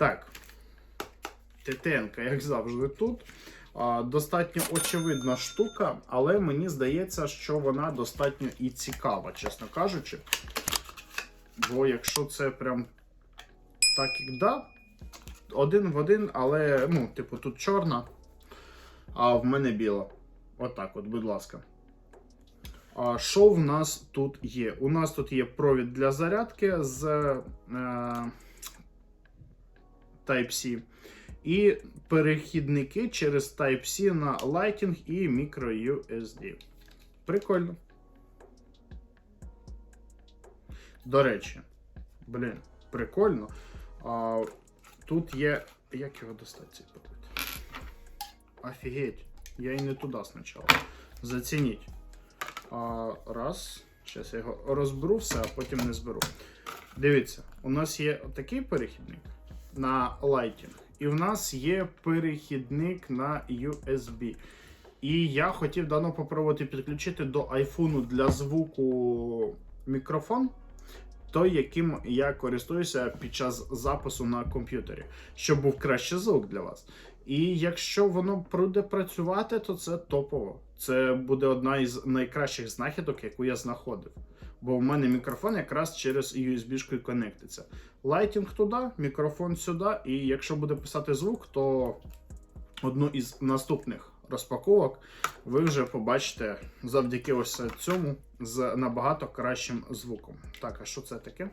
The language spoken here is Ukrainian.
Так. ТТН, як завжди, тут. Достатньо очевидна штука, але мені здається, що вона достатньо і цікава, чесно кажучи. Бо якщо це прям так як да, один в один, але, ну, типу, тут чорна, а в мене біла. Отак, от, будь ласка. А що в нас тут є? У нас тут є провід для зарядки з е, Type-C і перехідники через Type-C на Lighting і microUSD. Прикольно. До речі, блін, прикольно. А, тут є. Як його достати цей провід? Офігеть. Я і не туди спочатку. Зацініть. А, раз. Зараз я його розберу все, а потім не зберу. Дивіться, у нас є такий перехідник на Lighting, і в нас є перехідник на USB. І я хотів дано попробувати підключити до iPhone для звуку мікрофон, той, яким я користуюся під час запису на комп'ютері, щоб був кращий звук для вас. І якщо воно буде працювати, то це топово. Це буде одна із найкращих знахідок, яку я знаходив. Бо в мене мікрофон якраз через USB-шкою конектиться. Лайтінг туди, мікрофон сюди, і якщо буде писати звук, то одну із наступних розпаковок ви вже побачите завдяки ось цьому з набагато кращим звуком. Так, а що це таке?